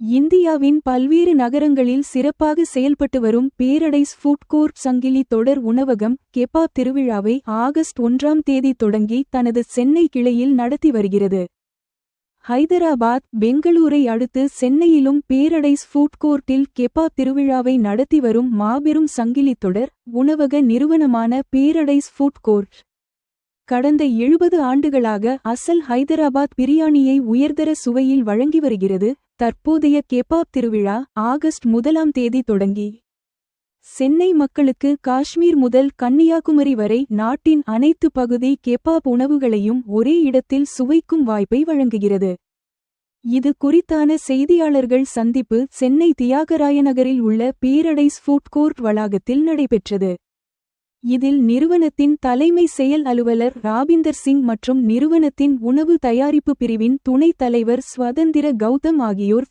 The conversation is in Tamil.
இந்தியாவின் பல்வேறு நகரங்களில் சிறப்பாக செயல்பட்டு வரும் பேரடைஸ் ஃபுட் கோர்ட் சங்கிலி தொடர் உணவகம் கெப்பா திருவிழாவை ஆகஸ்ட் ஒன்றாம் தேதி தொடங்கி தனது சென்னை கிளையில் நடத்தி வருகிறது. ஹைதராபாத் பெங்களூரை அடுத்து சென்னையிலும் பேரடைஸ் ஃபுட் கோர்ட்டில் கெபாப் திருவிழாவை நடத்தி வரும் மாபெரும் சங்கிலி தொடர் உணவக நிறுவனமான பேரடைஸ் ஃபுட் கோர்ட். கடந்த எழுபது ஆண்டுகளாக அசல் ஹைதராபாத் பிரியாணியை உயர்தர சுவையில் வழங்கி வருகிறது. தற்போதைய கெபாப் திருவிழா ஆகஸ்ட் முதலாம் தேதி தொடங்கி. சென்னை மக்களுக்கு காஷ்மீர் முதல் கன்னியாகுமரி வரை நாட்டின் அனைத்து பகுதி கெபாப் உணவுகளையும் ஒரே இடத்தில் சுவைக்கும் வாய்ப்பை வழங்குகிறது. இது குறித்தான செய்தியாளர்கள் சந்திப்பு சென்னை தியாகராய நகரில் உள்ள பேரடைஸ் ஃபுட் கோர்ட் வளாகத்தில் நடைபெற்றது. இதில் நிறுவனத்தின் தலைமை செயல் அலுவலர் ராபிந்தர் சிங் மற்றும் நிறுவனத்தின் உணவு தயாரிப்பு பிரிவின் துணைத் தலைவர் ஸ்வதந்திர கௌதம் ஆகியோர்